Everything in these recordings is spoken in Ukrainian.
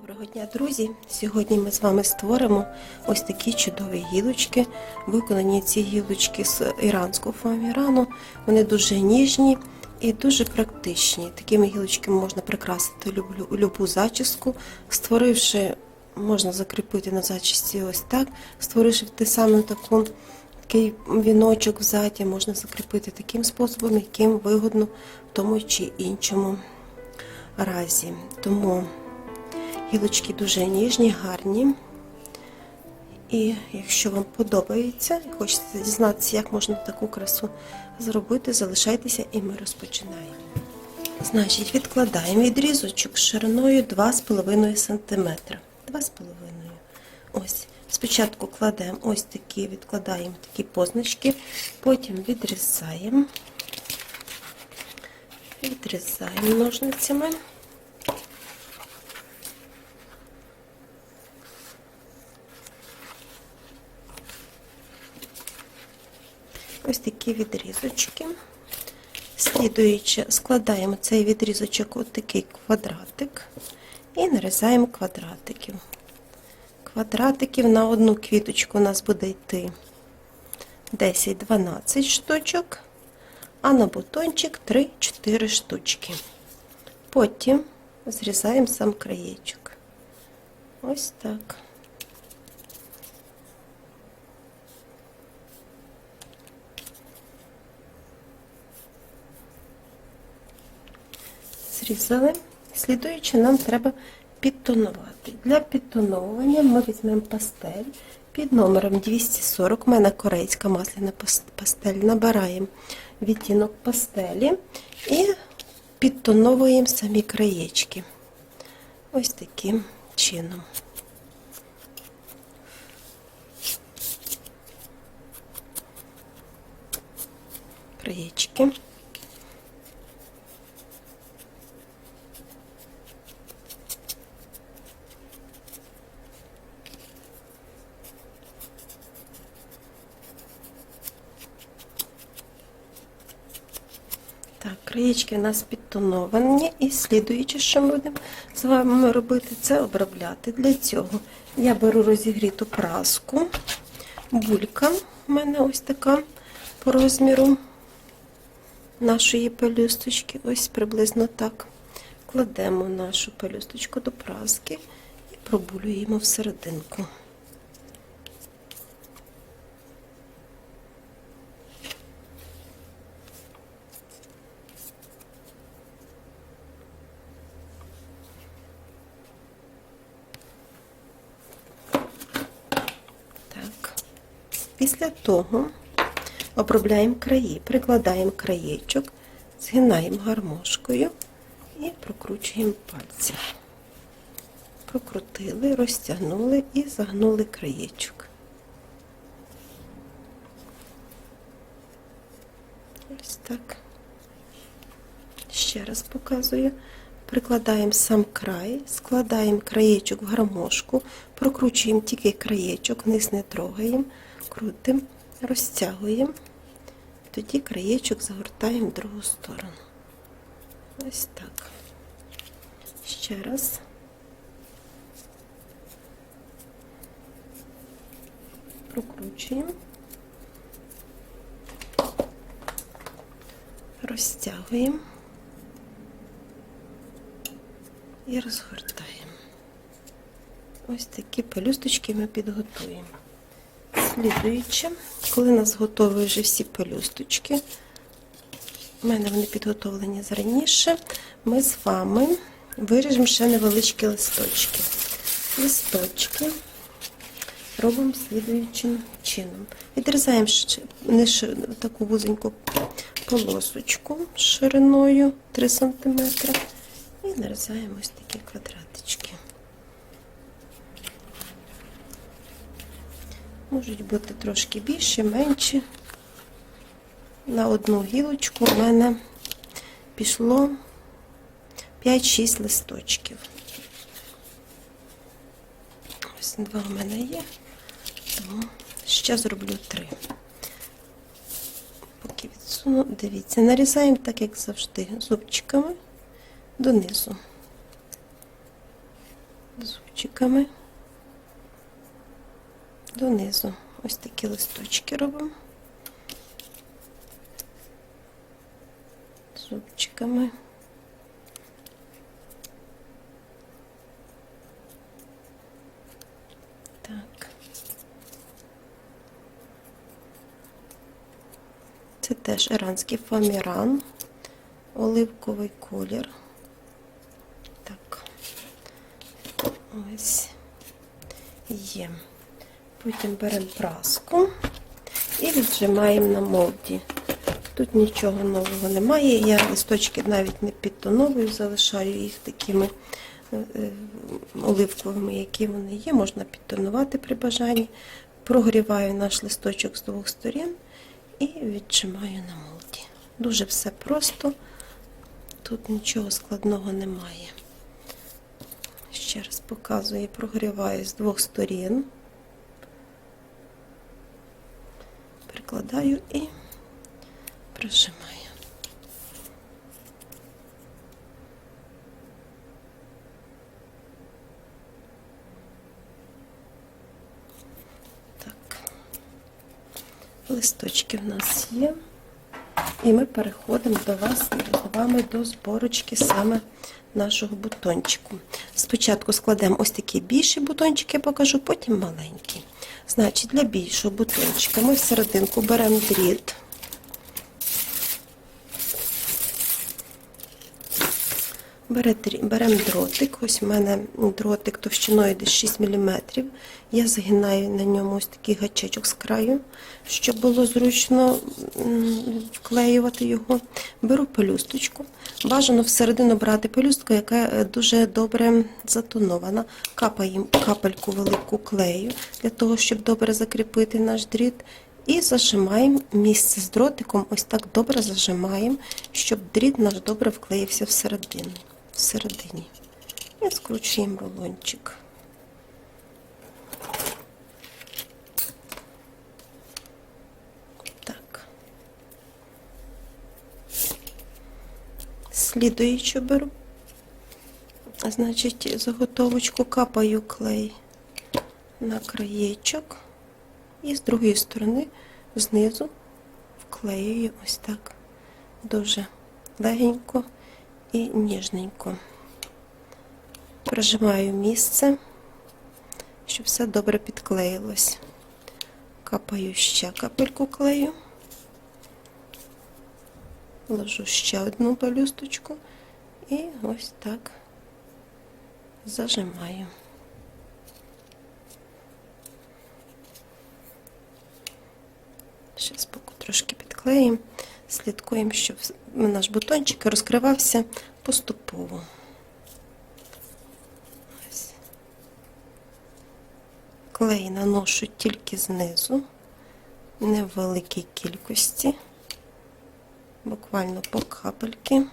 Доброго дня, друзі! Сьогодні ми з вами створимо ось такі чудові гілочки. Виконані ці гілочки з іранського фоамірану. Вони дуже ніжні і дуже практичні. Такими гілочками можна прикрасити любу зачіску, створивши, можна закріпити на зачісті ось так, створивши те саме таку. Такий віночок взаді можна закріпити таким способом, яким вигодно в тому чи іншому разі. Тому Гілочки дуже ніжні, гарні. І якщо вам подобається і хочете дізнатися, як можна таку красу зробити, залишайтеся і ми розпочинаємо. Значить, відкладаємо відрізочок шириною 2,5 см. 2,5 Ось. Спочатку кладемо ось такі, відкладаємо такі позначки, потім відрізаємо, відрізаємо ножницями. Ось такі відрізочки. Слідуючи, складаємо цей відрізочок у такий квадратик і нарізаємо квадратиків. Квадратиків на одну квіточку у нас буде йти 10-12 штучок, а на бутончик 3-4 штучки. Потім зрізаємо сам краєчок. Ось так. Зрізали. Слідуючи, нам треба підтонувати. Для підтоновування ми візьмемо пастель під номером 240. У мене корейська масляна пастель. Набираємо відтінок пастелі і підтоновуємо самі краєчки. Ось таким чином. Краєчки. Краєчки у нас підтоновані, і слідуючи, що ми будемо з вами робити, це обробляти. Для цього я беру розігріту праску, булька у мене ось така по розміру нашої пелюсточки, ось приблизно так. Кладемо нашу пелюсточку до праски і пробулюємо всерединку. Так. Після того обробляємо краї, прикладаємо краєчок, згинаємо гармошкою і прокручуємо пальці. Прокрутили, розтягнули і загнули краєчок. Ось так. Ще раз показую. Прикладаємо сам край, складаємо краєчок в гармошку, прокручуємо тільки краєчок, низ не трогаємо, крутимо, розтягуємо, тоді краєчок загортаємо в другу сторону. Ось так. Ще раз. Прокручуємо, розтягуємо. і розгортаємо. Ось такі пелюсточки ми підготуємо. Слідуючи, коли у нас готові вже всі пелюсточки, у мене вони підготовлені зраніше, ми з вами виріжемо ще невеличкі листочки. Листочки робимо слідуючим чином. Відрізаємо таку вузеньку полосочку шириною 3 см. І нарізаємо ось такі квадратички. Можуть бути трошки більші, менші. На одну гілочку у мене пішло 5-6 листочків. Ось два у мене є, тому ще зроблю три. Поки відсуну, дивіться, нарізаємо так, як завжди, зубчиками донизу. зубчиками донизу. Ось такі листочки робимо. Зубчиками. Так. Це теж іранський фаміран, оливковий колір. Так. Ось є. Потім беремо праску і віджимаємо на молді. Тут нічого нового немає. Я листочки навіть не підтоновую, залишаю їх такими е, е, оливковими, які вони є. Можна підтонувати при бажанні. Прогріваю наш листочок з двох сторін і віджимаю на молді. Дуже все просто, тут нічого складного немає. Ще раз показую, прогріваю з двох сторін. Прикладаю і прижимаю. Так. Листочки в нас є. І ми переходимо до вас з вами до зборочки саме нашого бутончику. Спочатку складемо ось такі більші бутончики, я покажу, потім маленькі. Значить, для більшого бутончика ми в серединку беремо дріт. Беремо дротик. Ось у мене дротик товщиною десь 6 мм. Я загинаю на ньому ось такий гачечок з краю, щоб було зручно вклеювати його. Беру пелюсточку. Бажано всередину брати пелюстку, яка е, дуже добре затонована. Капаємо капельку велику клею для того, щоб добре закріпити наш дріт. І зажимаємо місце з дротиком, ось так добре зажимаємо, щоб дріт наш добре вклеївся всередину. Всередині. І скручуємо рулончик. Так. Слідуючу беру. Значить, заготовочку капаю клей на краєчок. І з другої сторони знизу вклеюю ось так дуже легенько і ніжненько. Прижимаю місце, щоб все добре підклеїлось. Капаю ще капельку клею, ложу ще одну пелюсточку і ось так зажимаю. Ще збоку трошки підклеїмо, слідкуємо, щоб наш бутончик розкривався поступово. Клей наношу тільки знизу, не в великій кількості, буквально по капельки.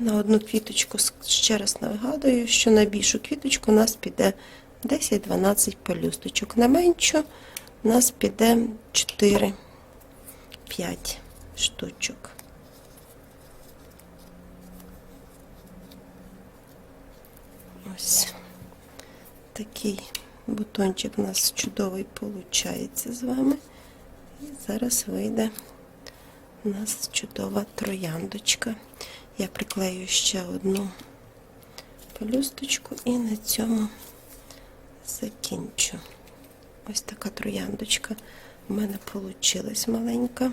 На одну квіточку ще раз нагадую, що на більшу квіточку у нас піде 10-12 пелюсточок. На меншу у нас піде 4-5 штучок. Ось такий бутончик у нас чудовий виходить з вами. І зараз вийде у нас чудова трояндочка. Я приклею ще одну пелюсточку і на цьому закінчу. Ось така трояндочка у мене вийшла маленька.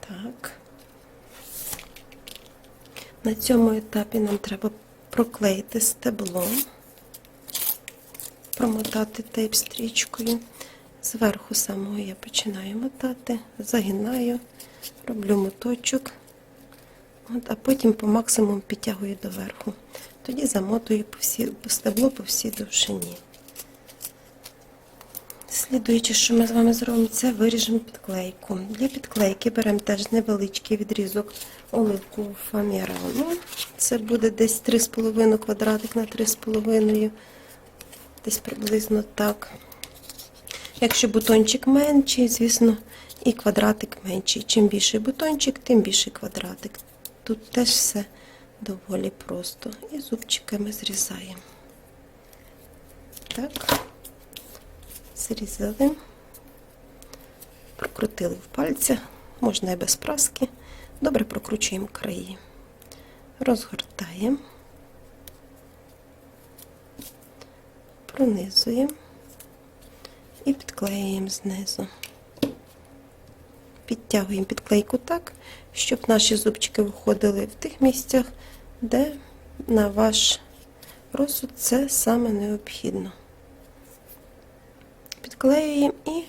Так. На цьому етапі нам треба проклеїти стебло, промотати тейп стрічкою. Зверху самого я починаю мотати, загинаю, роблю моточок, от, а потім по максимуму підтягую доверху. Тоді замотую по всі, по стебло по всій довжині. Слідуючи, що ми з вами зробимо, це виріжемо підклейку. Для підклейки беремо теж невеличкий відрізок оливкового фамірану. Це буде десь 3,5 квадратик на 3,5, десь приблизно так. Якщо бутончик менший, звісно, і квадратик менший. Чим більший бутончик, тим більший квадратик. Тут теж все доволі просто. І зубчиками зрізаємо. Так, зрізали, прокрутили в пальцях, можна і без праски. Добре прокручуємо краї. Розгортаємо, пронизуємо і підклеюємо знизу. Підтягуємо підклейку так, щоб наші зубчики виходили в тих місцях, де на ваш розсуд це саме необхідно. Підклеюємо і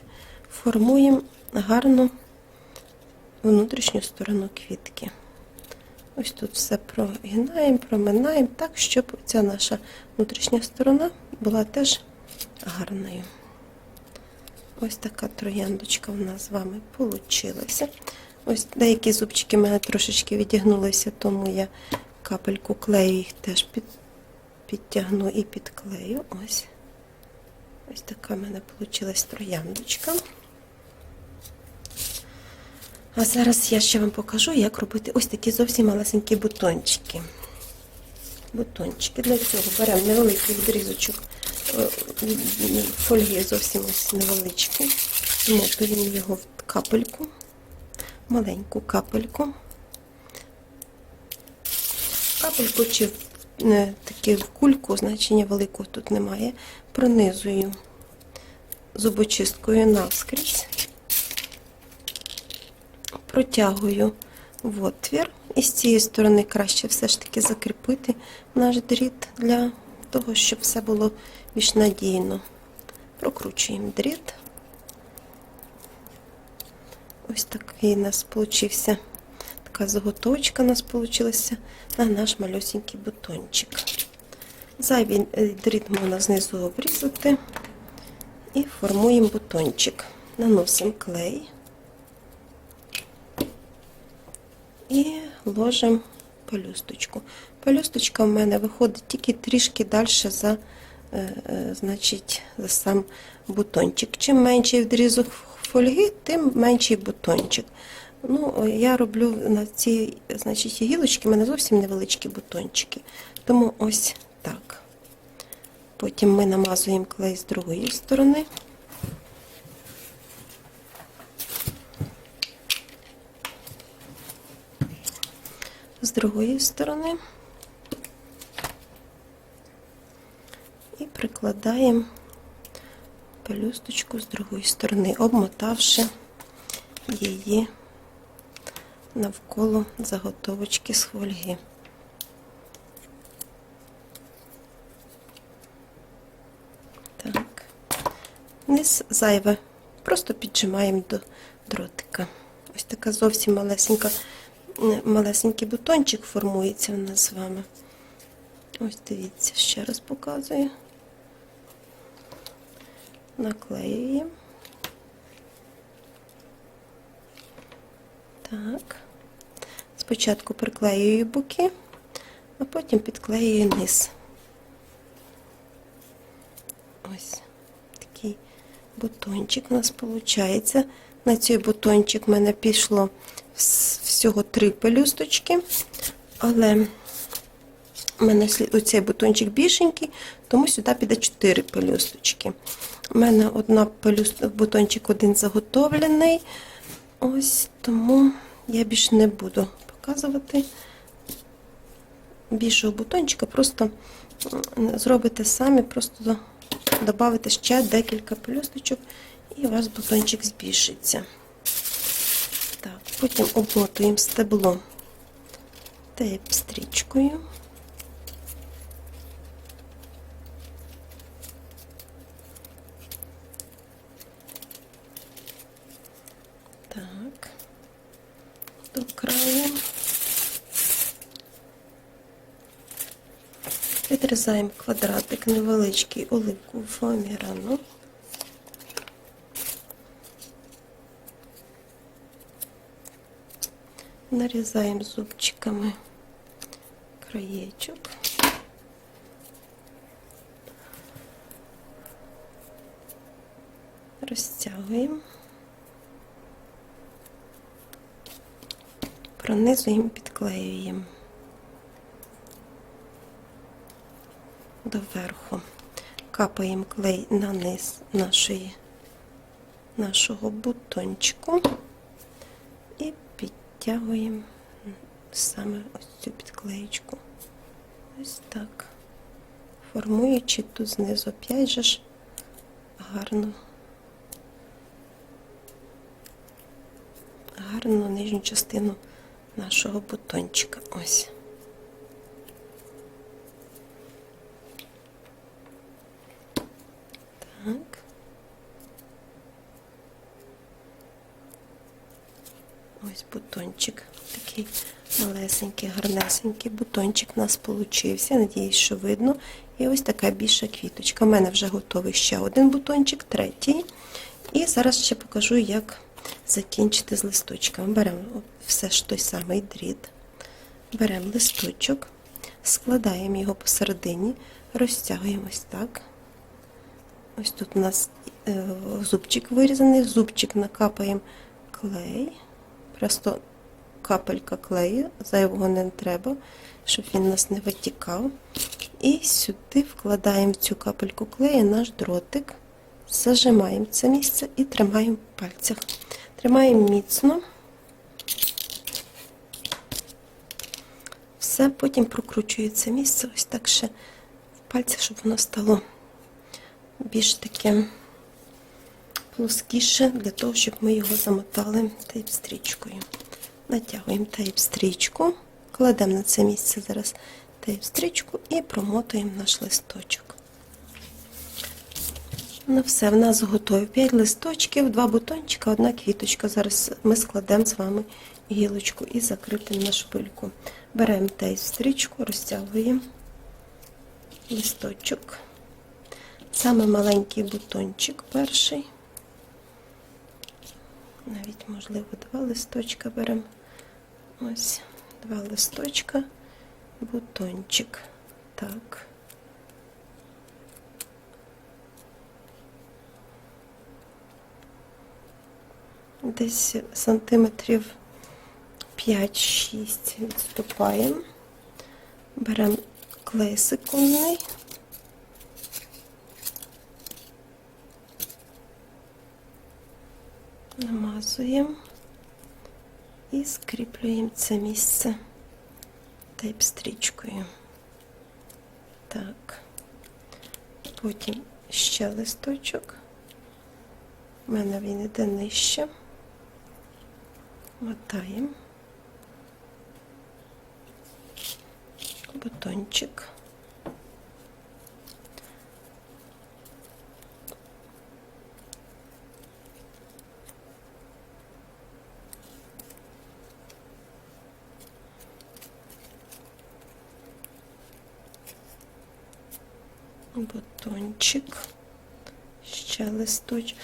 формуємо гарну внутрішню сторону квітки. Ось тут все прогинаємо, проминаємо так, щоб ця наша внутрішня сторона була теж гарною. Ось така трояндочка в нас з вами получилася. Ось деякі зубчики в мене трошечки відігнулися, тому я капельку клею їх теж під, підтягну і підклею. Ось. Ось така в мене вийшла трояндочка. А зараз я ще вам покажу, як робити ось такі зовсім малесенькі бутончики. Бутончики. Для цього беремо невеликий відрізочок е, фольги зовсім ось невеличкий. Змотуємо його в капельку, маленьку капельку. Капельку чи не, таки в кульку, значення великого тут немає. Пронизую зубочисткою навскрізь протягую в отвір. І з цієї сторони краще все ж таки закріпити наш дріт для того, щоб все було більш надійно. Прокручуємо дріт. Ось такий у нас получився, така заготовочка у нас получилася на наш малюсенький бутончик. Зайвий е, дріт можна знизу обрізати і формуємо бутончик. Наносимо клей. і ложимо пелюсточку. Пелюсточка в мене виходить тільки трішки далі за, е, е, значить, за сам бутончик. Чим менший відрізок фольги, тим менший бутончик. Ну, Я роблю на ці значить, гілочки, в мене зовсім невеличкі бутончики. Тому ось так. Потім ми намазуємо клей з другої сторони. з другої сторони і прикладаємо пелюсточку з другої сторони, обмотавши її навколо заготовочки з фольги. Так, низ зайве, просто піджимаємо до дротика. Ось така зовсім малесенька малесенький бутончик формується у нас з вами. Ось дивіться, ще раз показую. Наклеюємо. Так. Спочатку приклеюю боки, а потім підклеюю низ. Ось такий бутончик у нас виходить. На цей бутончик в мене пішло всього три пелюсточки, але у мене оцей бутончик більшенький, тому сюди піде 4 пелюсточки. У мене одна пелюст... бутончик один заготовлений. Ось тому я більше не буду показувати більшого бутончика, просто зробите самі, просто додати ще декілька пелюсточок, і у вас бутончик збільшиться. Так, Потім обмотуємо стебло тейп Так, до краю. Відрізаємо квадратик невеличкий оливку фоамірану. нарізаємо зубчиками краєчок. розтягуємо, пронизуємо, підклеюємо доверху. Капаємо клей на низ нашої, нашого бутончику і підтягуємо саме ось цю підклеєчку. Ось так. Формуючи тут знизу опять же ж гарно, гарно нижню частину нашого бутончика. Ось. Так. Ось бутончик. Такий малесенький, гарнесенький бутончик у нас получився. Надіюсь, що видно. І ось така більша квіточка. У мене вже готовий ще один бутончик, третій. І зараз ще покажу, як закінчити з листочками. Беремо все ж той самий дріт. Беремо листочок, складаємо його посередині, розтягуємо ось так. Ось тут у нас е, зубчик вирізаний, в зубчик накапаємо клей. Просто капелька клею, зайвого не треба, щоб він у нас не витікав. І сюди вкладаємо в цю капельку клею наш дротик, зажимаємо це місце і тримаємо в пальцях. Тримаємо міцно. Все, потім прокручую це місце ось так ще в пальцях, щоб воно стало більш таке плоскіше, для того, щоб ми його замотали тейп-стрічкою. Натягуємо тейп-стрічку, кладемо на це місце зараз тейп-стрічку і промотуємо наш листочок. Ну все, в нас готові 5 листочків, 2 бутончика, одна квіточка. Зараз ми складемо з вами гілочку і закріпимо на шпильку. Беремо тейп-стрічку, розтягуємо листочок. Саме маленький бутончик перший. Навіть, можливо, два листочка беремо. Ось, два листочка, бутончик. Так. Десь сантиметрів 5-6 відступаємо. Беремо клей секундний. намазуємо і скріплюємо це місце тейп-стрічкою. Так, потім ще листочок. У мене він іде нижче. Мотаємо бутончик. бутончик, ще листочок,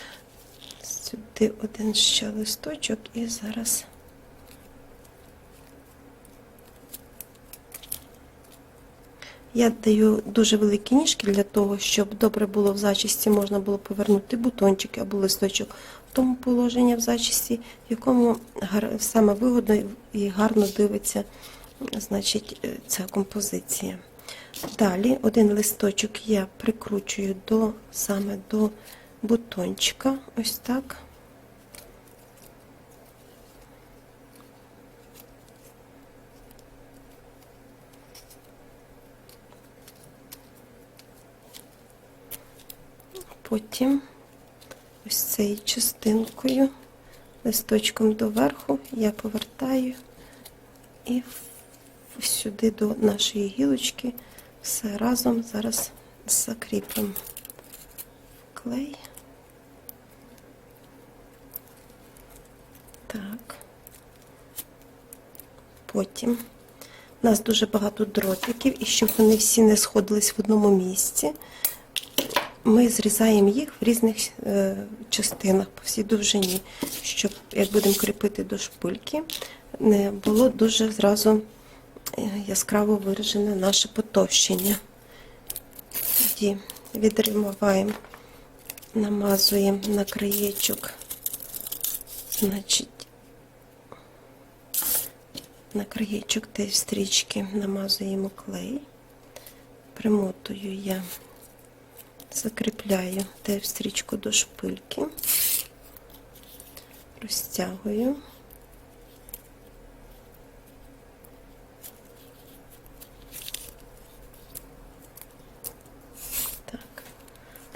сюди один ще листочок і зараз я даю дуже великі ніжки для того, щоб добре було в зачисті, можна було повернути бутончик або листочок в тому положенні в зачисті, в якому саме вигодно і гарно дивиться значить, е, ця композиція. Далі один листочок я прикручую до, саме до бутончика, ось так. Потім ось цією частинкою, листочком доверху я повертаю і сюди до нашої гілочки все разом зараз закріпимо клей. Так. Потім у нас дуже багато дротиків, і щоб вони всі не сходились в одному місці, ми зрізаємо їх в різних е, частинах по всій довжині, щоб, як будемо кріпити до шпильки, не було дуже зразу яскраво виражене наше потовщення. Тоді відремовуємо намазуємо на краєчок, значить, на краєчок тієї стрічки намазуємо клей, примотую я, закріпляю тією стрічку до шпильки, розтягую. Так,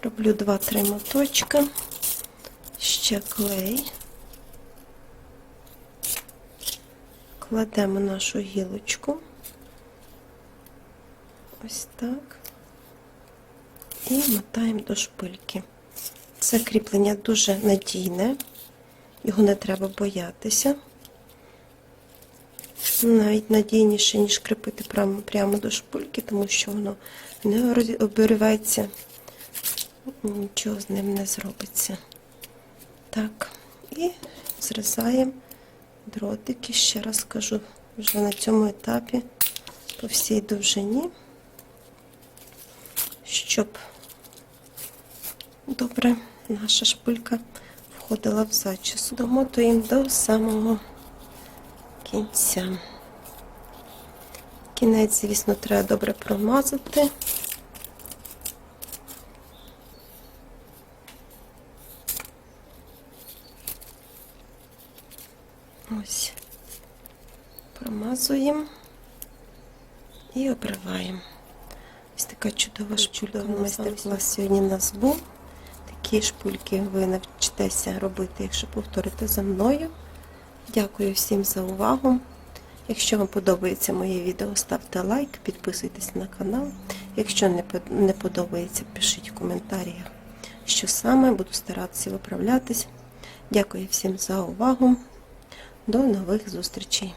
роблю 2-3 моточка, ще клей. Кладемо нашу гілочку. Ось так. І мотаємо до шпильки. Це кріплення дуже надійне, його не треба боятися. Навіть надійніше, ніж кріпити прямо, прямо до шпильки, тому що воно не обірветься, нічого з ним не зробиться. Так, і зрізаємо дротики, ще раз кажу, вже на цьому етапі по всій довжині, щоб добре наша шпилька входила в зачісу. Домотуємо до самого кінця. Кінець, звісно, треба добре промазати. Ось. Промазуємо і обриваємо. Ось така чудова шпулька. Майстер-клас сьогодні у нас був. Такі шпульки ви навчитеся робити, якщо повторите за мною. Дякую всім за увагу. Якщо вам подобається моє відео, ставте лайк, підписуйтесь на канал. Якщо не подобається, пишіть в коментарях, що саме, буду старатися виправлятись. Дякую всім за увагу. До нових зустрічей!